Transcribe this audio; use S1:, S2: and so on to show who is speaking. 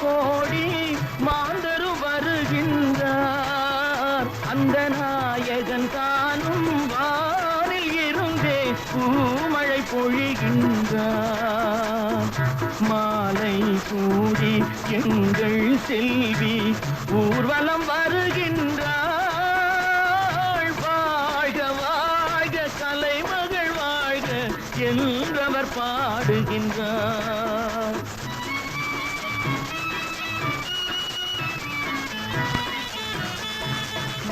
S1: கோடி மாந்தரும் வருகின்றார். அந்த நாயகன் தானும் வானில் இருந்தே பூமழை பொழிகின்றார். மாலை கூடி எங்கள் செல்வி ஊர்வலம் வருகின்றாள். வாழ்க வாழ்க கலைமகள் வாழ்க என்றவர் பாடுகின்றார்.